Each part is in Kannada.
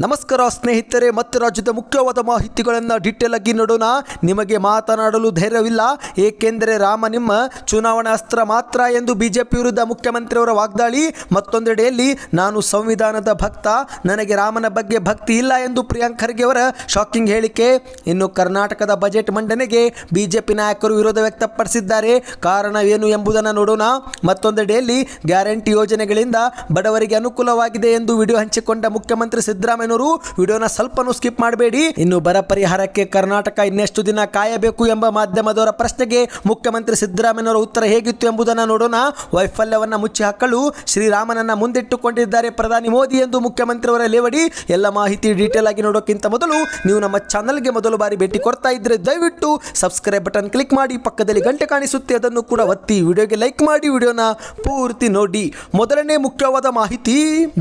ನಮಸ್ಕಾರ ಸ್ನೇಹಿತರೆ, ಮತ್ತೆ ರಾಜ್ಯದ ಮುಖ್ಯವಾದ ಮಾಹಿತಿಗಳನ್ನು ಡೀಟೇಲ್ ಆಗಿ ನೋಡೋಣ. ನಿಮಗೆ ಮಾತನಾಡಲು ಧೈರ್ಯವಿಲ್ಲ, ಏಕೆಂದರೆ ರಾಮ ನಿಮ್ಮ ಚುನಾವಣಾ ಅಸ್ತ್ರ ಮಾತ್ರ ಎಂದು ಬಿಜೆಪಿ ವಿರುದ್ಧ ಮುಖ್ಯಮಂತ್ರಿಯವರ ವಾಗ್ದಾಳಿ. ಮತ್ತೊಂದೆಡೆಯಲ್ಲಿ, ನಾನು ಸಂವಿಧಾನದ ಭಕ್ತ, ನನಗೆ ರಾಮನ ಬಗ್ಗೆ ಭಕ್ತಿ ಇಲ್ಲ ಎಂದು ಪ್ರಿಯಾಂಕ್ ಖರ್ಗೆ ಅವರ ಶಾಕಿಂಗ್ ಹೇಳಿಕೆ. ಇನ್ನು ಕರ್ನಾಟಕದ ಬಜೆಟ್ ಮಂಡನೆಗೆ ಬಿಜೆಪಿ ನಾಯಕರು ವಿರೋಧ ವ್ಯಕ್ತಪಡಿಸಿದ್ದಾರೆ. ಕಾರಣವೇನು ಎಂಬುದನ್ನು ನೋಡೋಣ. ಮತ್ತೊಂದೆಡೆಯಲ್ಲಿ, ಗ್ಯಾರಂಟಿ ಯೋಜನೆಗಳಿಂದ ಬಡವರಿಗೆ ಅನುಕೂಲವಾಗಿದೆ ಎಂದು ವಿಡಿಯೋ ಹಂಚಿಕೊಂಡ ಮುಖ್ಯಮಂತ್ರಿ ಸಿದ್ದರಾಮಯ್ಯನವರು ವಿಡಿಯೋನ ಸ್ವಲ್ಪನೂ ಸ್ಕಿಪ್ ಮಾಡಬೇಡಿ. ಇನ್ನು ಬರ ಪರಿಹಾರಕ್ಕೆ ಕರ್ನಾಟಕ ಇನ್ನೆಷ್ಟು ದಿನ ಕಾಯಬೇಕು ಎಂಬ ಮಾಧ್ಯಮದವರ ಪ್ರಶ್ನೆಗೆ ಮುಖ್ಯಮಂತ್ರಿ ಸಿದ್ದರಾಮಯ್ಯನವರ ಉತ್ತರ ಹೇಗಿತ್ತು ಎಂಬುದನ್ನು ನೋಡೋಣ. ವೈಫಲ್ಯವನ್ನು ಮುಚ್ಚಿ ಹಾಕಲು ಶ್ರೀರಾಮನನ್ನ ಮುಂದಿಟ್ಟುಕೊಂಡಿದ್ದಾರೆ ಪ್ರಧಾನಿ ಮೋದಿ ಎಂದು ಮುಖ್ಯಮಂತ್ರಿಯವರ ಲೇವಡಿ. ಎಲ್ಲ ಮಾಹಿತಿ ಡೀಟೇಲ್ ಆಗಿ ನೋಡೋಕ್ಕಿಂತ ಮೊದಲು ನೀವು ನಮ್ಮ ಚಾನಲ್ಗೆ ಮೊದಲು ಬಾರಿ ಭೇಟಿ ಕೊಡ್ತಾ ಇದ್ರೆ ದಯವಿಟ್ಟು ಸಬ್ಸ್ಕ್ರೈಬ್ ಬಟನ್ ಕ್ಲಿಕ್ ಮಾಡಿ, ಪಕ್ಕದಲ್ಲಿ ಗಂಟೆ ಕಾಣಿಸುತ್ತೆ, ಅದನ್ನು ಕೂಡ ಒತ್ತಿ ವಿಡಿಯೋಗೆ ಲೈಕ್ ಮಾಡಿ, ವಿಡಿಯೋನ ಪೂರ್ತಿ ನೋಡಿ. ಮೊದಲನೇ ಮುಖ್ಯವಾದ ಮಾಹಿತಿ,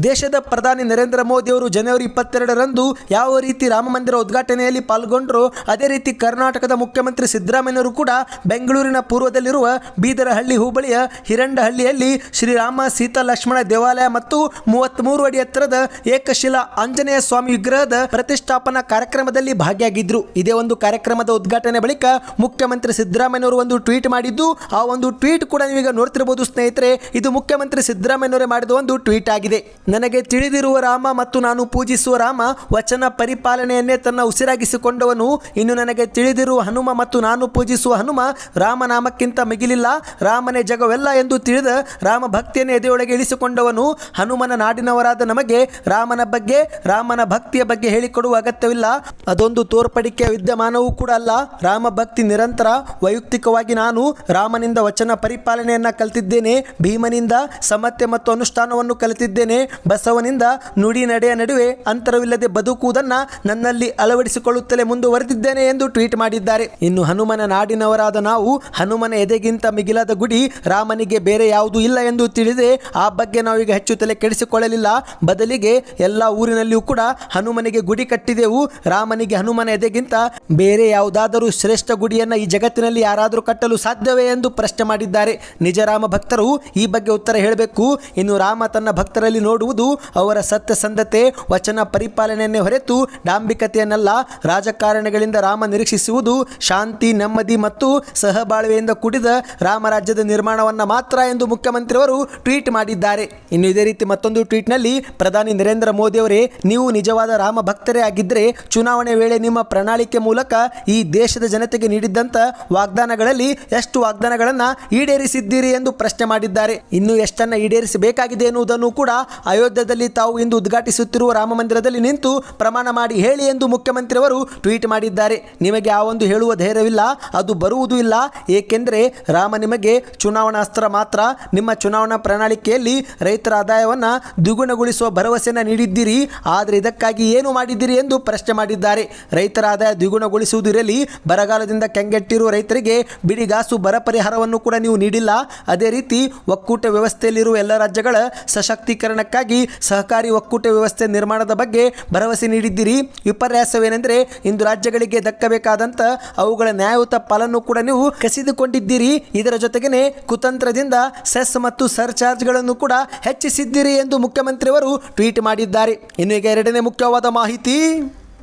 ದೇಶದ ಪ್ರಧಾನಿ ನರೇಂದ್ರ ಮೋದಿ ಅವರು ಜನವರಿ ಇಪ್ಪತ್ತೆರಡರಂದು ಯಾವ ರೀತಿ ರಾಮ ಮಂದಿರ ಉದ್ಘಾಟನೆಯಲ್ಲಿ ಪಾಲ್ಗೊಂಡರು ಅದೇ ರೀತಿ ಕರ್ನಾಟಕದ ಮುಖ್ಯಮಂತ್ರಿ ಸಿದ್ದರಾಮಯ್ಯನವರು ಕೂಡ ಬೆಂಗಳೂರಿನ ಪೂರ್ವದಲ್ಲಿರುವ ಬೀದರಹಳ್ಳಿ ಹೋಬಳಿಯ ಹಿರಂಡಹಳ್ಳಿಯಲ್ಲಿ ಶ್ರೀರಾಮ ಸೀತಾ ಲಕ್ಷ್ಮಣ ದೇವಾಲಯ ಮತ್ತು ಮೂವತ್ತ್ಮೂರು ಅಡಿ ಎತ್ತರದ ಏಕಶಿಲಾ ಆಂಜನೇಯ ಸ್ವಾಮಿ ವಿಗ್ರಹದ ಪ್ರತಿಷ್ಠಾಪನಾ ಕಾರ್ಯಕ್ರಮದಲ್ಲಿ ಭಾಗಿಯಾಗಿದ್ದರು ಇದೇ ಒಂದು ಕಾರ್ಯಕ್ರಮದ ಉದ್ಘಾಟನೆ ಬಳಿಕ ಮುಖ್ಯಮಂತ್ರಿ ಸಿದ್ದರಾಮಯ್ಯನವರು ಒಂದು ಟ್ವೀಟ್ ಮಾಡಿದ್ದು, ಆ ಒಂದು ಟ್ವೀಟ್ ಕೂಡ ನೀವೀಗ ನೋಡ್ತಿರಬಹುದು ಸ್ನೇಹಿತರೆ, ಇದು ಮುಖ್ಯಮಂತ್ರಿ ಸಿದ್ದರಾಮಯ್ಯನವರೇ ಮಾಡಿದ ಒಂದು ಟ್ವೀಟ್ ಆಗಿದೆ. ನನಗೆ ತಿಳಿದಿರುವ ರಾಮ ಮತ್ತು ನಾನು ಪೂಜಿಸುವ ರಾಮ ವಚನ ಪರಿಪಾಲನೆಯನ್ನೇ ತನ್ನ ಉಸಿರಾಗಿಸಿಕೊಂಡವನು. ಇನ್ನು ನನಗೆ ತಿಳಿದಿರುವ ಹನುಮ ಮತ್ತು ನಾನು ಪೂಜಿಸುವ ಹನುಮ ರಾಮನಾಮಕ್ಕಿಂತ ಮಿಗಿಲಿಲ್ಲ. ರಾಮನೇ ಜಗವೆಲ್ಲ ಎಂದು ತಿಳಿದ ರಾಮ ಭಕ್ತಿಯನ್ನು ಎದೆಯೊಳಗೆ ಇಳಿಸಿಕೊಂಡವನು. ಹನುಮನ ನಾಡಿನವರಾದ ನಮಗೆ ರಾಮನ ಬಗ್ಗೆ, ರಾಮನ ಭಕ್ತಿಯ ಬಗ್ಗೆ ಹೇಳಿಕೊಡುವ ಅಗತ್ಯವಿಲ್ಲ. ಅದೊಂದು ತೋರ್ಪಡಿಕೆಯ ವಿದ್ಯಮಾನವೂ ಕೂಡ ಅಲ್ಲ. ರಾಮ ಭಕ್ತಿ ನಿರಂತರ, ವೈಯಕ್ತಿಕವಾಗಿ ನಾನು ರಾಮನಿಂದ ವಚನ ಪರಿಪಾಲನೆಯನ್ನು ಕಲಿತಿದ್ದೇನೆ. ಭೀಮನಿಂದ ಸಮತೆ ಮತ್ತು ಅನುಷ್ಠಾನವನ್ನು ಕಲಿತಿದ್ದೇನೆ. ಬಸವನಿಂದ, ನುಡಿ ನಡೆಯ ನಡುವೆ ಅಂತರವಿಲ್ಲದೆ ಬದುಕುವುದನ್ನು ನನ್ನಲ್ಲಿ ಅಳವಡಿಸಿಕೊಳ್ಳುತ್ತಲೇ ಮುಂದುವರೆದಿದ್ದೇನೆ ಎಂದು ಟ್ವೀಟ್ ಮಾಡಿದ್ದಾರೆ. ಇನ್ನು ಹನುಮನ ನಾಡಿನವರಾದ ನಾವು ಹನುಮನ ಎದೆಗಿಂತ ಮಿಗಿಲಾದ ಗುಡಿ ರಾಮನಿಗೆ ಬೇರೆ ಯಾವುದೂ ಇಲ್ಲ ಎಂದು ತಿಳಿದೆ ಆ ಬಗ್ಗೆ ನಾವೀಗ ಹೆಚ್ಚು ತಲೆ ಕೆಡಿಸಿಕೊಳ್ಳಲಿಲ್ಲ. ಬದಲಿಗೆ ಎಲ್ಲ ಊರಿನಲ್ಲಿಯೂ ಕೂಡ ಹನುಮನಿಗೆ ಗುಡಿ ಕಟ್ಟಿದೆವು. ರಾಮನಿಗೆ ಹನುಮನ ಎದೆಗಿಂತ ಬೇರೆ ಯಾವುದಾದರೂ ಶ್ರೇಷ್ಠ ಗುಡಿಯನ್ನು ಈ ಜಗತ್ತಿನಲ್ಲಿ ಯಾರಾದರೂ ಕಟ್ಟಲು ಸಾಧ್ಯವೇ ಎಂದು ಪ್ರಶ್ನೆ ಮಾಡಿದ್ದಾರೆ. ನಿಜ ರಾಮ ಭಕ್ತರು ಈ ಬಗ್ಗೆ ಉತ್ತರ ಹೇಳಬೇಕು. ಇನ್ನು ರಾಮ ತನ್ನ ಭಕ್ತರಲ್ಲಿ ನೋಡುವುದು ಅವರ ಸತ್ಯಸಂಧತೆ ವಚನ ಪರಿಪಾಲನೆಯನ್ನೇ ಹೊರತು ಡಾಂಬಿಕತೆಯನ್ನಲ್ಲ, ರಾಜಕಾರಣಿಗಳಿಂದ ರಾಮ ನಿರೀಕ್ಷಿಸುವುದು ಶಾಂತಿ, ನೆಮ್ಮದಿ ಮತ್ತು ಸಹಬಾಳ್ವೆಯಿಂದ ಕೂಡಿದ ರಾಮರಾಜ್ಯದ ನಿರ್ಮಾಣವನ್ನ ಮಾತ್ರ ಎಂದು ಮುಖ್ಯಮಂತ್ರಿಯವರು ಟ್ವೀಟ್ ಮಾಡಿದ್ದಾರೆ. ಇನ್ನು ಇದೇ ರೀತಿ ಮತ್ತೊಂದು ಟ್ವೀಟ್ನಲ್ಲಿ ಪ್ರಧಾನಿ ನರೇಂದ್ರ ಮೋದಿ ಅವರೇ, ನೀವು ನಿಜವಾದ ರಾಮ ಭಕ್ತರೇ ಆಗಿದ್ದರೆ ಚುನಾವಣೆ ವೇಳೆ ನಿಮ್ಮ ಪ್ರಣಾಳಿಕೆ ಮೂಲಕ ಈ ದೇಶದ ಜನತೆಗೆ ನೀಡಿದ್ದಂಥ ವಾಗ್ದಾನಗಳಲ್ಲಿ ಎಷ್ಟು ವಾಗ್ದಾನಗಳನ್ನು ಈಡೇರಿಸಿದ್ದೀರಿ ಎಂದು ಪ್ರಶ್ನೆ ಮಾಡಿದ್ದಾರೆ. ಇನ್ನು ಎಷ್ಟನ್ನು ಈಡೇರಿಸಬೇಕಾಗಿದೆ ಎನ್ನುವುದನ್ನು ಕೂಡ ಅಯೋಧ್ಯದಲ್ಲಿ ತಾವು ಇಂದು ಉದ್ಘಾಟಿಸುತ್ತಿರುವ ರಾಮ ಮಂದಿರದಲ್ಲಿ ನಿಂತು ಪ್ರಮಾಣ ಮಾಡಿ ಹೇಳಿ ಎಂದು ಮುಖ್ಯಮಂತ್ರಿಯವರು ಟ್ವೀಟ್ ಮಾಡಿದ್ದಾರೆ. ನಿಮಗೆ ಆ ಒಂದು ಹೇಳುವ ಧೈರ್ಯವಿಲ್ಲ, ಅದು ಬರುವುದೂ ಇಲ್ಲ. ಏಕೆಂದರೆ ರಾಮ ನಿಮಗೆ ಚುನಾವಣಾ ಅಸ್ತ್ರ ಮಾತ್ರ. ನಿಮ್ಮ ಚುನಾವಣಾ ಪ್ರಣಾಳಿಕೆಯಲ್ಲಿ ರೈತರ ಆದಾಯವನ್ನು ದ್ವಿಗುಣಗೊಳಿಸುವ ಭರವಸೆಯನ್ನು ನೀಡಿದ್ದೀರಿ. ಆದರೆ ಇದಕ್ಕಾಗಿ ಏನು ಮಾಡಿದ್ದೀರಿ ಎಂದು ಪ್ರಶ್ನೆ ಮಾಡಿದ್ದಾರೆ. ರೈತರ ಆದಾಯ ದ್ವಿಗುಣಗೊಳಿಸುವುದಿರಲಿ ಬರಗಾಲದಿಂದ ಕೆಂಗೆಟ್ಟಿರುವ ರೈತರಿಗೆ ಬಿಡಿಗಾಸು ಬರ ಪರಿಹಾರವನ್ನು ಕೂಡ ನೀವು ನೀಡಿಲ್ಲ. ಅದೇ ರೀತಿ ಒಕ್ಕೂಟ ವ್ಯವಸ್ಥೆಯಲ್ಲಿರುವ ಎಲ್ಲ ರಾಜ್ಯಗಳ ಸಶಕ್ತೀಕರಣಕ್ಕಾಗಿ ಸಹಕಾರಿ ಒಕ್ಕೂಟ ವ್ಯವಸ್ಥೆ ನಿರ್ಮಾಣದ ಬಗ್ಗೆ ಭರವಸೆ ನೀಡಿದ್ದೀರಿ. ವಿಪರ್ಯಾಸವೇನೆಂದರೆ ಇಂದು ರಾಜ್ಯಗಳಿಗೆ ದಕ್ಕಬೇಕಾದಂಥ ಅವುಗಳ ನ್ಯಾಯಯುತ ಪಾಲನ್ನು ಕೂಡ ನೀವು ಕಸಿದುಕೊಂಡಿದ್ದೀರಿ. ಇದರ ಜೊತೆಗೇನೆ ಕುತಂತ್ರದಿಂದ ಸೆಸ್ ಮತ್ತು ಸರ್ಚಾರ್ಜ್ಗಳನ್ನು ಕೂಡ ಹೆಚ್ಚಿಸಿದ್ದೀರಿ ಎಂದು ಮುಖ್ಯಮಂತ್ರಿಯವರು ಟ್ವೀಟ್ ಮಾಡಿದ್ದಾರೆ. ಇನ್ನು ಈಗ ಎರಡನೇ ಮುಖ್ಯವಾದ ಮಾಹಿತಿ.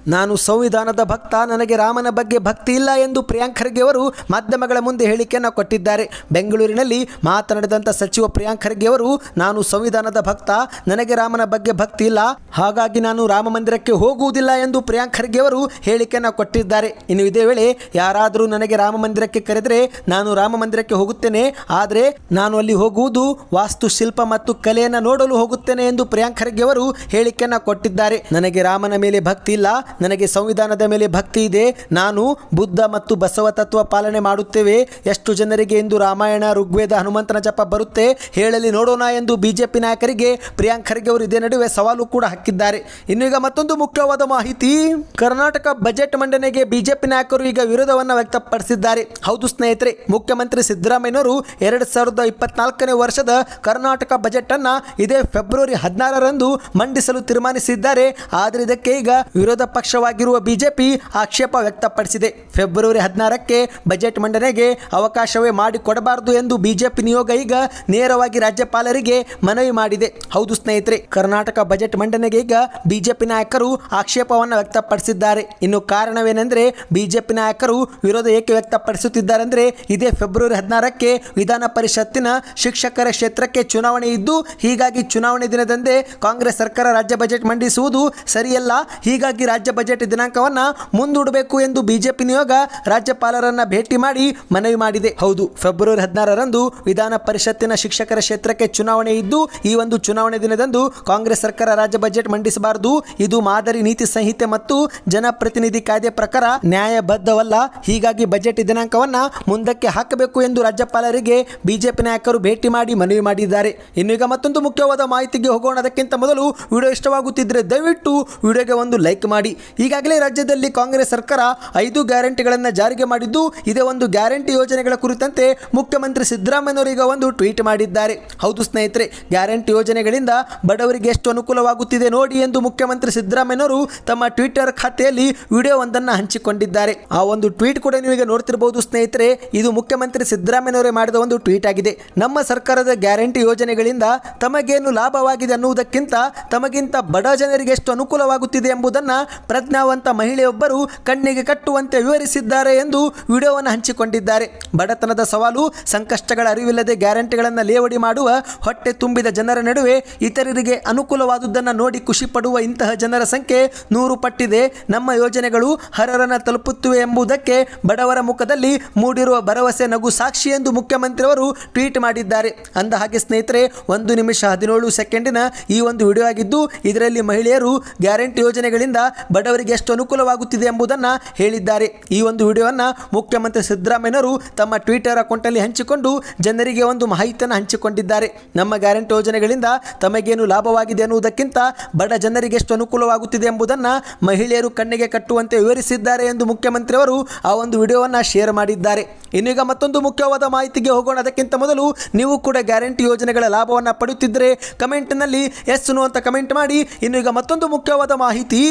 ನಾನು ಸಂವಿಧಾನದ ಭಕ್ತ, ನನಗೆ ರಾಮನ ಬಗ್ಗೆ ಭಕ್ತಿ ಇಲ್ಲ ಎಂದು ಪ್ರಿಯಾಂಕ್ ಖರ್ಗೆ ಅವರು ಮಾಧ್ಯಮಗಳ ಮುಂದೆ ಹೇಳಿಕೆಯನ್ನು ಕೊಟ್ಟಿದ್ದಾರೆ. ಬೆಂಗಳೂರಿನಲ್ಲಿ ಮಾತನಾಡಿದಂಥ ಸಚಿವ ಪ್ರಿಯಾಂಕ್ ಖರ್ಗೆ ಅವರು, ನಾನು ಸಂವಿಧಾನದ ಭಕ್ತ, ನನಗೆ ರಾಮನ ಬಗ್ಗೆ ಭಕ್ತಿ ಇಲ್ಲ, ಹಾಗಾಗಿ ನಾನು ರಾಮ ಮಂದಿರಕ್ಕೆ ಹೋಗುವುದಿಲ್ಲ ಎಂದು ಪ್ರಿಯಾಂಕ್ ಖರ್ಗೆ ಅವರು ಹೇಳಿಕೆಯನ್ನು ಕೊಟ್ಟಿದ್ದಾರೆ. ಇನ್ನು ಇದೇ ವೇಳೆ ಯಾರಾದರೂ ನನಗೆ ರಾಮ ಮಂದಿರಕ್ಕೆ ಕರೆದರೆ, ನಾನು ರಾಮ ಮಂದಿರಕ್ಕೆ ಹೋಗುತ್ತೇನೆ. ಆದರೆ ನಾನು ಅಲ್ಲಿ ಹೋಗುವುದು ವಾಸ್ತುಶಿಲ್ಪ ಮತ್ತು ಕಲೆಯನ್ನು ನೋಡಲು ಹೋಗುತ್ತೇನೆ ಎಂದು ಪ್ರಿಯಾಂಕ್ ಖರ್ಗೆ ಅವರು ಹೇಳಿಕೆಯನ್ನು ಕೊಟ್ಟಿದ್ದಾರೆ. ನನಗೆ ರಾಮನ ಮೇಲೆ ಭಕ್ತಿ ಇಲ್ಲ ನನಗೆ ಸಂವಿಧಾನದ ಮೇಲೆ ಭಕ್ತಿ ಇದೆ. ನಾನು ಬುದ್ಧ ಮತ್ತು ಬಸವ ತತ್ವ ಪಾಲನೆ ಮಾಡುತ್ತೇವೆ. ಎಷ್ಟು ಜನರಿಗೆ ಎಂದು ರಾಮಾಯಣ, ಋಗ್ವೇದ, ಹನುಮಂತನ ಜಪ ಬರುತ್ತೆ? ಹೇಳಲಿ ನೋಡೋಣ ಎಂದು ಬಿಜೆಪಿ ನಾಯಕರಿಗೆ ಪ್ರಿಯಾಂಕ್ ಖರ್ಗೆ ಅವರು ಇದೇ ನಡುವೆ ಸವಾಲು ಕೂಡ ಹಾಕಿದ್ದಾರೆ. ಇನ್ನು ಈಗ ಮತ್ತೊಂದು ಮುಖ್ಯವಾದ ಮಾಹಿತಿ. ಕರ್ನಾಟಕ ಬಜೆಟ್ ಮಂಡನೆಗೆ ಬಿಜೆಪಿ ನಾಯಕರು ಈಗ ವಿರೋಧವನ್ನು ವ್ಯಕ್ತಪಡಿಸಿದ್ದಾರೆ. ಹೌದು ಸ್ನೇಹಿತರೆ, ಮುಖ್ಯಮಂತ್ರಿ ಸಿದ್ದರಾಮಯ್ಯನವರು ಎರಡು ಸಾವಿರದ ಇಪ್ಪತ್ನಾಲ್ಕನೇ ವರ್ಷದ ಕರ್ನಾಟಕ ಬಜೆಟ್ ಅನ್ನ ಇದೇ ಫೆಬ್ರವರಿ ಹದಿನಾರರಂದು ಮಂಡಿಸಲು ತೀರ್ಮಾನಿಸಿದ್ದಾರೆ. ಆದರೆ ಇದಕ್ಕೆ ಈಗ ವಿರೋಧ ಪಕ್ಷ ಪಕ್ಷವಾಗಿರುವ ಬಿಜೆಪಿ ಆಕ್ಷೇಪ ವ್ಯಕ್ತಪಡಿಸಿದೆ. ಫೆಬ್ರವರಿ ಹದಿನಾರಕ್ಕೆ ಬಜೆಟ್ ಮಂಡನೆಗೆ ಅವಕಾಶವೇ ಮಾಡಿಕೊಡಬಾರದು ಎಂದು ಬಿಜೆಪಿ ನಿಯೋಗ ಈಗ ನೇರವಾಗಿ ರಾಜ್ಯಪಾಲರಿಗೆ ಮನವಿ ಮಾಡಿದೆ. ಹೌದು ಸ್ನೇಹಿತರೆ, ಕರ್ನಾಟಕ ಬಜೆಟ್ ಮಂಡನೆಗೆ ಈಗ ಬಿಜೆಪಿ ನಾಯಕರು ಆಕ್ಷೇಪವನ್ನು ವ್ಯಕ್ತಪಡಿಸಿದ್ದಾರೆ. ಇನ್ನು ಕಾರಣವೇನೆಂದರೆ ಬಿಜೆಪಿ ನಾಯಕರು ವಿರೋಧ ಏಕೆ ವ್ಯಕ್ತಪಡಿಸುತ್ತಿದ್ದಾರೆ ಅಂದರೆ ಇದೇ ಫೆಬ್ರವರಿ ಹದಿನಾರಕ್ಕೆ ವಿಧಾನ ಪರಿಷತ್ತಿನ ಶಿಕ್ಷಕರ ಕ್ಷೇತ್ರಕ್ಕೆ ಚುನಾವಣೆ ಇದ್ದು, ಹೀಗಾಗಿ ಚುನಾವಣೆ ದಿನದಂದೇ ಕಾಂಗ್ರೆಸ್ ಸರ್ಕಾರ ರಾಜ್ಯ ಬಜೆಟ್ ಮಂಡಿಸುವುದು ಸರಿಯಲ್ಲ. ಹೀಗಾಗಿ ರಾಜ್ಯ ಬಜೆಟ್ ದಿನಾಂಕವನ್ನು ಮುಂದೂಡಬೇಕು ಎಂದು ಬಿಜೆಪಿ ನಿಯೋಗ ರಾಜ್ಯಪಾಲರನ್ನ ಭೇಟಿ ಮಾಡಿ ಮನವಿ ಮಾಡಿದೆ. ಹೌದು, ಫೆಬ್ರವರಿ ಹದಿನಾರರಂದು ವಿಧಾನ ಪರಿಷತ್ತಿನ ಶಿಕ್ಷಕರ ಕ್ಷೇತ್ರಕ್ಕೆ ಚುನಾವಣೆ ಇದ್ದು, ಈ ಒಂದು ಚುನಾವಣೆ ದಿನದಂದು ಕಾಂಗ್ರೆಸ್ ಸರ್ಕಾರ ರಾಜ್ಯ ಬಜೆಟ್ ಮಂಡಿಸಬಾರದು. ಇದು ಮಾದರಿ ನೀತಿ ಸಂಹಿತೆ ಮತ್ತು ಜನಪ್ರತಿನಿಧಿ ಕಾಯ್ದೆ ಪ್ರಕಾರ ನ್ಯಾಯಬದ್ಧವಲ್ಲ. ಹೀಗಾಗಿ ಬಜೆಟ್ ದಿನಾಂಕವನ್ನ ಮುಂದಕ್ಕೆ ಹಾಕಬೇಕು ಎಂದು ರಾಜ್ಯಪಾಲರಿಗೆ ಬಿಜೆಪಿ ನಾಯಕರು ಭೇಟಿ ಮಾಡಿ ಮನವಿ ಮಾಡಿದ್ದಾರೆ. ಇನ್ನೀಗ ಮತ್ತೊಂದು ಮುಖ್ಯವಾದ ಮಾಹಿತಿಗೆ ಹೋಗೋಣ. ಅದಕ್ಕಿಂತ ಮೊದಲು ವಿಡಿಯೋ ಇಷ್ಟವಾಗುತ್ತಿದ್ದರೆ ದಯವಿಟ್ಟು ವಿಡಿಯೋಗೆ ಒಂದು ಲೈಕ್ ಮಾಡಿ. ಈಗಾಗಲೇ ರಾಜ್ಯದಲ್ಲಿ ಕಾಂಗ್ರೆಸ್ ಸರ್ಕಾರ ಐದು ಗ್ಯಾರಂಟಿಗಳನ್ನು ಜಾರಿಗೆ ಮಾಡಿದ್ದು, ಇದೇ ಒಂದು ಗ್ಯಾರಂಟಿ ಯೋಜನೆಗಳ ಕುರಿತಂತೆ ಮುಖ್ಯಮಂತ್ರಿ ಸಿದ್ದರಾಮಯ್ಯನವರು ಈಗ ಒಂದು ಟ್ವೀಟ್ ಮಾಡಿದ್ದಾರೆ. ಹೌದು ಸ್ನೇಹಿತರೆ, ಗ್ಯಾರಂಟಿ ಯೋಜನೆಗಳಿಂದ ಬಡವರಿಗೆ ಎಷ್ಟು ಅನುಕೂಲವಾಗುತ್ತಿದೆ ನೋಡಿ ಎಂದು ಮುಖ್ಯಮಂತ್ರಿ ಸಿದ್ದರಾಮಯ್ಯನವರು ತಮ್ಮ ಟ್ವಿಟರ್ ಖಾತೆಯಲ್ಲಿ ವಿಡಿಯೋ ಒಂದನ್ನು ಹಂಚಿಕೊಂಡಿದ್ದಾರೆ. ಆ ಒಂದು ಟ್ವೀಟ್ ಕೂಡ ನೀವೀಗ ನೋಡ್ತಿರಬಹುದು ಸ್ನೇಹಿತರೆ, ಇದು ಮುಖ್ಯಮಂತ್ರಿ ಸಿದ್ದರಾಮಯ್ಯನವರೇ ಮಾಡಿದ ಒಂದು ಟ್ವೀಟ್ ಆಗಿದೆ. ನಮ್ಮ ಸರ್ಕಾರದ ಗ್ಯಾರಂಟಿ ಯೋಜನೆಗಳಿಂದ ತಮಗೇನು ಲಾಭವಾಗಿದೆ ಅನ್ನುವುದಕ್ಕಿಂತ ತಮಗಿಂತ ಬಡ ಜನರಿಗೆ ಎಷ್ಟು ಅನುಕೂಲವಾಗುತ್ತಿದೆ ಎಂಬುದನ್ನು ಪ್ರಜ್ಞಾವಂತ ಮಹಿಳೆಯೊಬ್ಬರು ಕಣ್ಣಿಗೆ ಕಟ್ಟುವಂತೆ ವಿವರಿಸಿದ್ದಾರೆ ಎಂದು ವಿಡಿಯೋವನ್ನು ಹಂಚಿಕೊಂಡಿದ್ದಾರೆ. ಬಡತನದ ಸವಾಲು, ಸಂಕಷ್ಟಗಳ ಅರಿವಿಲ್ಲದೆ ಗ್ಯಾರಂಟಿಗಳನ್ನು ಲೇವಡಿ ಮಾಡುವ, ಹೊಟ್ಟೆ ತುಂಬಿದ ಜನರ ನಡುವೆ ಇತರರಿಗೆ ಅನುಕೂಲವಾದುದನ್ನು ನೋಡಿ ಖುಷಿ ಪಡುವ ಇಂತಹ ಜನರ ಸಂಖ್ಯೆ ನೂರು ಪಟ್ಟಿದೆ. ನಮ್ಮ ಯೋಜನೆಗಳು ಹರರನ್ನು ತಲುಪುತ್ತಿವೆ ಎಂಬುದಕ್ಕೆ ಬಡವರ ಮುಖದಲ್ಲಿ ಮೂಡಿರುವ ಭರವಸೆ ನಗು ಸಾಕ್ಷಿ ಎಂದು ಮುಖ್ಯಮಂತ್ರಿಯವರು ಟ್ವೀಟ್ ಮಾಡಿದ್ದಾರೆ. ಅಂದ ಹಾಗೆ ಸ್ನೇಹಿತರೆ, ಒಂದು ನಿಮಿಷ ಹದಿನೇಳು ಸೆಕೆಂಡಿನ ಈ ಒಂದು ವಿಡಿಯೋ ಆಗಿದ್ದು, ಇದರಲ್ಲಿ ಮಹಿಳೆಯರು ಗ್ಯಾರಂಟಿ ಯೋಜನೆಗಳಿಂದ ಬಡವರಿಗೆ ಎಷ್ಟು ಅನುಕೂಲವಾಗುತ್ತಿದೆ ಎಂಬುದನ್ನು ಹೇಳಿದ್ದಾರೆ. ಈ ಒಂದು ವಿಡಿಯೋವನ್ನು ಮುಖ್ಯಮಂತ್ರಿ ಸಿದ್ದರಾಮಯ್ಯನವರು ತಮ್ಮ ಟ್ವಿಟರ್ ಅಕೌಂಟಲ್ಲಿ ಹಂಚಿಕೊಂಡು ಜನರಿಗೆ ಒಂದು ಮಾಹಿತಿಯನ್ನು ಹಂಚಿಕೊಂಡಿದ್ದಾರೆ. ನಮ್ಮ ಗ್ಯಾರಂಟಿ ಯೋಜನೆಗಳಿಂದ ತಮಗೇನು ಲಾಭವಾಗಿದೆ ಅನ್ನುವುದಕ್ಕಿಂತ ಬಡ ಜನರಿಗೆ ಎಷ್ಟು ಅನುಕೂಲವಾಗುತ್ತಿದೆ ಎಂಬುದನ್ನು ಮಹಿಳೆಯರು ಕಣ್ಣಿಗೆ ಕಟ್ಟುವಂತೆ ವಿವರಿಸಿದ್ದಾರೆ ಎಂದು ಮುಖ್ಯಮಂತ್ರಿಯವರು ಆ ಒಂದು ವಿಡಿಯೋವನ್ನು ಶೇರ್ ಮಾಡಿದ್ದಾರೆ. ಇನ್ನೀಗ ಮತ್ತೊಂದು ಮುಖ್ಯವಾದ ಮಾಹಿತಿಗೆ ಹೋಗೋಣ. ಅದಕ್ಕಿಂತ ಮೊದಲು ನೀವು ಕೂಡ ಗ್ಯಾರಂಟಿ ಯೋಜನೆಗಳ ಲಾಭವನ್ನು ಪಡೆಯುತ್ತಿದ್ದರೆ ಕಮೆಂಟ್ನಲ್ಲಿ ಎಸ್ ಅಂತ ಕಮೆಂಟ್ ಮಾಡಿ. ಇನ್ನೀಗ ಮತ್ತೊಂದು ಮುಖ್ಯವಾದ ಮಾಹಿತಿ.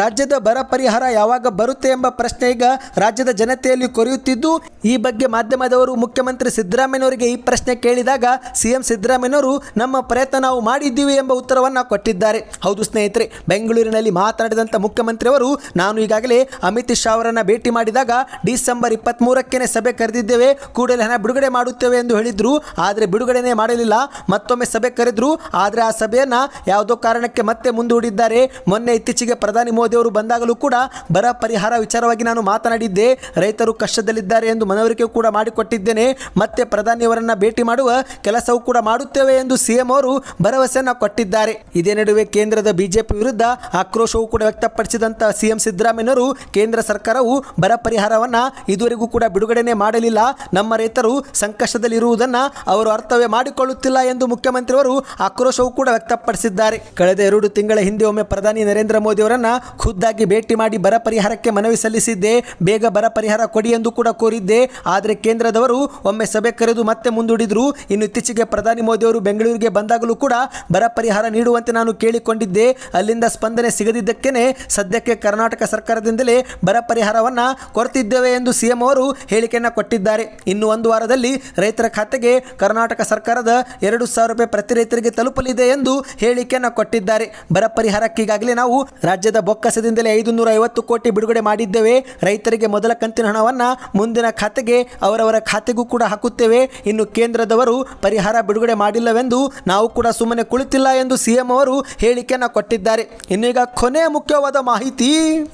ರಾಜ್ಯದ ಬರ ಪರಿಹಾರ ಯಾವಾಗ ಬರುತ್ತೆ ಎಂಬ ಪ್ರಶ್ನೆ ಈಗ ರಾಜ್ಯದ ಜನತೆಯಲ್ಲಿ ಕೊರೆಯುತ್ತಿದ್ದು, ಈ ಬಗ್ಗೆ ಮಾಧ್ಯಮದವರು ಮುಖ್ಯಮಂತ್ರಿ ಸಿದ್ದರಾಮಯ್ಯನವರಿಗೆ ಈ ಪ್ರಶ್ನೆ ಕೇಳಿದಾಗ ಸಿಎಂ ಸಿದ್ದರಾಮಯ್ಯನವರು, ನಮ್ಮ ಪ್ರಯತ್ನ ನಾವು ಮಾಡಿದ್ದೀವಿ ಎಂಬ ಉತ್ತರವನ್ನು ಕೊಟ್ಟಿದ್ದಾರೆ. ಹೌದು ಸ್ನೇಹಿತರೆ, ಬೆಂಗಳೂರಿನಲ್ಲಿ ಮಾತನಾಡಿದಂಥ ಮುಖ್ಯಮಂತ್ರಿಯವರು, ನಾನು ಈಗಾಗಲೇ ಅಮಿತ್ ಶಾ ಅವರನ್ನು ಭೇಟಿ ಮಾಡಿದಾಗ ಡಿಸೆಂಬರ್ ಇಪ್ಪತ್ತ್ಮೂರಕ್ಕೆ ಸಭೆ ಕರೆದಿದ್ದೇವೆ, ಕೂಡಲೇ ಹಣ ಬಿಡುಗಡೆ ಮಾಡುತ್ತೇವೆ ಎಂದು ಹೇಳಿದರು. ಆದರೆ ಬಿಡುಗಡೆನೇ ಮಾಡಲಿಲ್ಲ, ಮತ್ತೊಮ್ಮೆ ಸಭೆ ಕರೆದ್ರು. ಆದರೆ ಆ ಸಭೆಯನ್ನು ಯಾವುದೋ ಕಾರಣಕ್ಕೆ ಮತ್ತೆ ಮುಂದೂಡಿದ್ದಾರೆ. ಮೊನ್ನೆ ಇತ್ತೀಚೆಗೆ ಪ್ರಧಾನಿ ಅವರು ಬಂದಾಗಲೂ ಕೂಡ ಬರ ಪರಿಹಾರ ವಿಚಾರವಾಗಿ ನಾನು ಮಾತನಾಡಿದ್ದೆ. ರೈತರು ಕಷ್ಟದಲ್ಲಿದ್ದಾರೆ ಎಂದು ಮನವರಿಕೆ ಕೂಡ ಮಾಡಿಕೊಟ್ಟಿದ್ದೇನೆ. ಮತ್ತೆ ಪ್ರಧಾನಿಯವರನ್ನ ಭೇಟಿ ಮಾಡುವ ಕೆಲಸವೂ ಕೂಡ ಮಾಡುತ್ತೇವೆ ಎಂದು ಸಿಎಂ ಅವರು ಭರವಸೆಯನ್ನು ಕೊಟ್ಟಿದ್ದಾರೆ. ಇದೇ ನಡುವೆ ಕೇಂದ್ರದ ಬಿಜೆಪಿ ವಿರುದ್ಧ ಆಕ್ರೋಶವೂ ಕೂಡ ವ್ಯಕ್ತಪಡಿಸಿದಂತ ಸಿಎಂ ಸಿದ್ದರಾಮಯ್ಯನವರು ಕೇಂದ್ರ ಸರ್ಕಾರವು ಬರ ಪರಿಹಾರವನ್ನ ಇದುವರೆಗೂ ಕೂಡ ಬಿಡುಗಡೆನೆ ಮಾಡಲಿಲ್ಲ. ನಮ್ಮ ರೈತರು ಸಂಕಷ್ಟದಲ್ಲಿರುವುದನ್ನ ಅವರು ಅರ್ಥವೇ ಮಾಡಿಕೊಳ್ಳುತ್ತಿಲ್ಲ ಎಂದು ಮುಖ್ಯಮಂತ್ರಿಯವರು ಆಕ್ರೋಶವೂ ಕೂಡ ವ್ಯಕ್ತಪಡಿಸಿದ್ದಾರೆ. ಕಳೆದ ಎರಡು ತಿಂಗಳ ಹಿಂದೆ ಒಮ್ಮೆ ಪ್ರಧಾನಿ ನರೇಂದ್ರ ಮೋದಿ ಅವರನ್ನ ಖುದ್ದಾಗಿ ಭೇಟಿ ಮಾಡಿ ಬರ ಪರಿಹಾರಕ್ಕೆ ಮನವಿ ಸಲ್ಲಿಸಿದ್ದೆ. ಬೇಗ ಬರ ಪರಿಹಾರ ಕೊಡಿ ಎಂದು ಕೂಡ ಕೋರಿದ್ದೆ. ಆದರೆ ಕೇಂದ್ರದವರು ಒಮ್ಮೆ ಸಭೆ ಕರೆದು ಮತ್ತೆ ಮುಂದೂಡಿದ್ರು. ಇನ್ನು ಇತ್ತೀಚೆಗೆ ಪ್ರಧಾನಿ ಮೋದಿ ಅವರು ಬೆಂಗಳೂರಿಗೆ ಬಂದಾಗಲೂ ಕೂಡ ಬರ ಪರಿಹಾರ ನೀಡುವಂತೆ ನಾನು ಕೇಳಿಕೊಂಡಿದ್ದೆ. ಅಲ್ಲಿಂದ ಸ್ಪಂದನೆ ಸಿಗದಿದ್ದಕ್ಕೇನೆ ಸದ್ಯಕ್ಕೆ ಕರ್ನಾಟಕ ಸರ್ಕಾರದಿಂದಲೇ ಬರ ಪರಿಹಾರವನ್ನು ಕೊರತಿದ್ದೇವೆ ಎಂದು ಸಿಎಂ ಅವರು ಹೇಳಿಕೆಯನ್ನು ಕೊಟ್ಟಿದ್ದಾರೆ. ಇನ್ನು ಒಂದು ವಾರದಲ್ಲಿ ರೈತರ ಖಾತೆಗೆ ಕರ್ನಾಟಕ ಸರ್ಕಾರದ ಎರಡು ಸಾವಿರ ರೂಪಾಯಿ ಪ್ರತಿ ರೈತರಿಗೆ ತಲುಪಲಿದೆ ಎಂದು ಹೇಳಿಕೆಯನ್ನು ಕೊಟ್ಟಿದ್ದಾರೆ. ಬರ ಪರಿಹಾರಕ್ಕೀಗಾಗಲೇ ನಾವು ರಾಜ್ಯದ ಬೊಕ್ಕಸದಿಂದಲೇ ಐದು ನೂರ ಐವತ್ತು ಕೋಟಿ ಬಿಡುಗಡೆ ಮಾಡಿದ್ದೇವೆ. ರೈತರಿಗೆ ಮೊದಲ ಕಂತಿನ ಹಣವನ್ನು ಮುಂದಿನ ಖಾತೆಗೆ, ಅವರವರ ಖಾತೆಗೂ ಕೂಡ ಹಾಕುತ್ತೇವೆ. ಇನ್ನು ಕೇಂದ್ರದವರು ಪರಿಹಾರ ಬಿಡುಗಡೆ ಮಾಡಿಲ್ಲವೆಂದು ನಾವು ಕೂಡ ಸುಮ್ಮನೆ ಕುಳಿತಿಲ್ಲ ಎಂದು ಸಿಎಂ ಅವರು ಹೇಳಿಕೆಯನ್ನು ಕೊಟ್ಟಿದ್ದಾರೆ. ಇನ್ನೀಗ ಕೊನೆಯ ಮುಖ್ಯವಾದ ಮಾಹಿತಿ,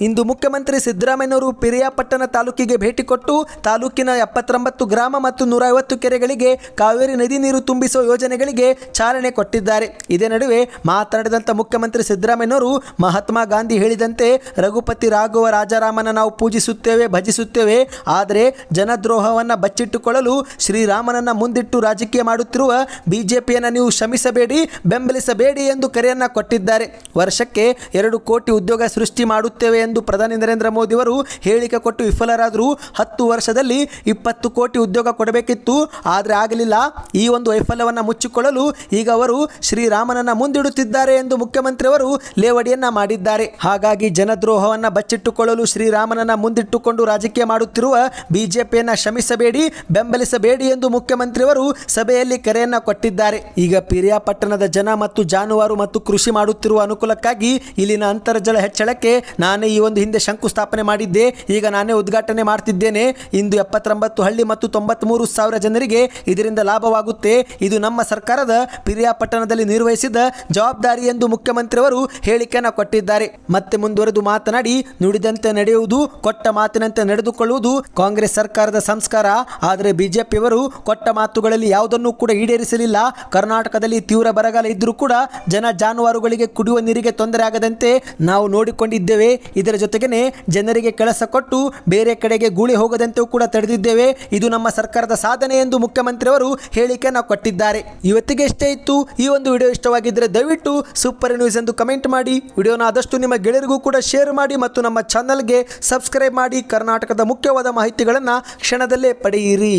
ಇಂದು ಮುಖ್ಯಮಂತ್ರಿ ಸಿದ್ದರಾಮಯ್ಯವರು ಪಿರಿಯಾಪಟ್ಟಣ ತಾಲೂಕಿಗೆ ಭೇಟಿ ಕೊಟ್ಟು ತಾಲೂಕಿನ ಎಪ್ಪತ್ತೊಂಬತ್ತು ಗ್ರಾಮ ಮತ್ತು ನೂರ ಐವತ್ತು ಕೆರೆಗಳಿಗೆ ಕಾವೇರಿ ನದಿ ನೀರು ತುಂಬಿಸುವ ಯೋಜನೆಗಳಿಗೆ ಚಾಲನೆ ಕೊಟ್ಟಿದ್ದಾರೆ. ಇದೇ ನಡುವೆ ಮಾತನಾಡಿದಂಥ ಮುಖ್ಯಮಂತ್ರಿ ಸಿದ್ದರಾಮಯ್ಯವರು ಮಹಾತ್ಮ ಗಾಂಧಿ ಹೇಳಿದಂತೆ ರಘುಪತಿ ರಾಘವ ರಾಜಾರಾಮನ ನಾವು ಪೂಜಿಸುತ್ತೇವೆ, ಭಜಿಸುತ್ತೇವೆ. ಆದರೆ ಜನದ್ರೋಹವನ್ನು ಬಚ್ಚಿಟ್ಟುಕೊಳ್ಳಲು ಶ್ರೀರಾಮನನ್ನು ಮುಂದಿಟ್ಟು ರಾಜಕೀಯ ಮಾಡುತ್ತಿರುವ ಬಿಜೆಪಿಯನ್ನು ನೀವು ಶ್ರಮಿಸಬೇಡಿ ಬೆಂಬಲಿಸಬೇಡಿ ಎಂದು ಕರೆಯನ್ನು ಕೊಟ್ಟಿದ್ದಾರೆ. ವರ್ಷಕ್ಕೆ ಎರಡು ಕೋಟಿ ಉದ್ಯೋಗ ಸೃಷ್ಟಿ ಮಾಡುತ್ತೇವೆ ಎಂದು ಪ್ರಧಾನಿ ನರೇಂದ್ರ ಮೋದಿಯವರು ಹೇಳಿಕೆ ಕೊಟ್ಟು ವಿಫಲರಾದರೂ ಹತ್ತು ವರ್ಷದಲ್ಲಿ ಇಪ್ಪತ್ತು ಕೋಟಿ ಉದ್ಯೋಗ ಕೊಡಬೇಕಿತ್ತು. ಆದರೆ ಆಗಲಿಲ್ಲ. ಈ ಒಂದು ವೈಫಲ್ಯವನ್ನು ಮುಚ್ಚಿಕೊಳ್ಳಲು ಈಗ ಅವರು ಶ್ರೀರಾಮನನ್ನು ಮುಂದಿಡುತ್ತಿದ್ದಾರೆ ಎಂದು ಮುಖ್ಯಮಂತ್ರಿಯವರು ಲೇವಡಿಯನ್ನ ಮಾಡಿದ್ದಾರೆ. ಹಾಗಾಗಿ ಹಾಗಾಗಿ ಜನದ್ರೋಹವನ್ನ ಬಚ್ಚಿಟ್ಟುಕೊಳ್ಳಲು ಶ್ರೀರಾಮನನ್ನ ಮುಂದಿಟ್ಟುಕೊಂಡು ರಾಜಕೀಯ ಮಾಡುತ್ತಿರುವ ಬಿಜೆಪಿಯನ್ನ ಶ್ರಮಿಸಬೇಡಿ ಬೆಂಬಲಿಸಬೇಡಿ ಎಂದು ಮುಖ್ಯಮಂತ್ರಿಯವರು ಸಭೆಯಲ್ಲಿ ಕರೆಯನ್ನ ಕೊಟ್ಟಿದ್ದಾರೆ. ಈಗ ಪಿರಿಯಾಪಟ್ಟಣದ ಜನ ಮತ್ತು ಜಾನುವಾರು ಮತ್ತು ಕೃಷಿ ಮಾಡುತ್ತಿರುವ ಅನುಕೂಲಕ್ಕಾಗಿ ಇಲ್ಲಿನ ಅಂತರ್ಜಲ ಹೆಚ್ಚಳಕ್ಕೆ ನಾನೇ ಈ ಒಂದು ಹಿಂದೆ ಶಂಕುಸ್ಥಾಪನೆ ಮಾಡಿದ್ದೆ. ಈಗ ನಾನೇ ಉದ್ಘಾಟನೆ ಮಾಡ್ತಿದ್ದೇನೆ. ಇಂದು ಎಪ್ಪತ್ತೊಂಬತ್ತು ಹಳ್ಳಿ ಮತ್ತು ತೊಂಬತ್ಮೂರು ಸಾವಿರ ಜನರಿಗೆ ಇದರಿಂದ ಲಾಭವಾಗುತ್ತೆ. ಇದು ನಮ್ಮ ಸರ್ಕಾರದ ಪಿರಿಯಾಪಟ್ಟಣದಲ್ಲಿ ನಿರ್ವಹಿಸಿದ ಜವಾಬ್ದಾರಿ ಎಂದು ಮುಖ್ಯಮಂತ್ರಿಯವರು ಹೇಳಿಕೆಯನ್ನು ಕೊಟ್ಟಿದ್ದಾರೆ. ಮತ್ತೆ ಮುಂದುವರೆದು ಮಾತನಾಡಿ, ನುಡಿದಂತೆ ನಡೆಯುವುದು, ಕೊಟ್ಟ ಮಾತಿನಂತೆ ನಡೆದುಕೊಳ್ಳುವುದು ಕಾಂಗ್ರೆಸ್ ಸರ್ಕಾರದ ಸಂಸ್ಕಾರ. ಆದರೆ ಬಿಜೆಪಿಯವರು ಕೊಟ್ಟ ಮಾತುಗಳಲ್ಲಿ ಯಾವುದನ್ನು ಕೂಡ ಈಡೇರಿಸಲಿಲ್ಲ. ಕರ್ನಾಟಕದಲ್ಲಿ ತೀವ್ರ ಬರಗಾಲ ಇದ್ದರೂ ಕೂಡ ಜನ ಜಾನುವಾರುಗಳಿಗೆ ಕುಡಿಯುವ ನೀರಿಗೆ ತೊಂದರೆ ಆಗದಂತೆ ನಾವು ನೋಡಿಕೊಂಡಿದ್ದೇವೆ. ಇದರ ಜೊತೆಗೇನೆ ಜನರಿಗೆ ಕೆಲಸ ಕೊಟ್ಟು ಬೇರೆ ಕಡೆಗೆ ಗೂಳಿ ಹೋಗದಂತೆ ಕೂಡ ತಡೆದಿದ್ದೇವೆ. ಇದು ನಮ್ಮ ಸರ್ಕಾರದ ಸಾಧನೆ ಎಂದು ಮುಖ್ಯಮಂತ್ರಿಯವರು ಹೇಳಿಕೆಯನ್ನು ಕೊಟ್ಟಿದ್ದಾರೆ. ಇವತ್ತಿಗೆ ಇಷ್ಟೇ ಇತ್ತು. ಈ ಒಂದು ವಿಡಿಯೋ ಇಷ್ಟವಾಗಿದ್ದರೆ ದಯವಿಟ್ಟು ಸೂಪರ್ ನ್ಯೂಸ್ ಎಂದು ಕಮೆಂಟ್ ಮಾಡಿ. ವಿಡಿಯೋನ ಆದಷ್ಟು ನಿಮ್ಮ ಗೆಳೆಯರಿಗೂ ಕೂಡ ಶೇರ್ ಮಾಡಿ ಮತ್ತು ನಮ್ಮ ಚಾನಲ್ಗೆ ಸಬ್ಸ್ಕ್ರೈಬ್ ಮಾಡಿ ಕರ್ನಾಟಕದ ಮುಖ್ಯವಾದ ಮಾಹಿತಿಗಳನ್ನು ಕ್ಷಣದಲ್ಲೇ ಪಡೆಯಿರಿ.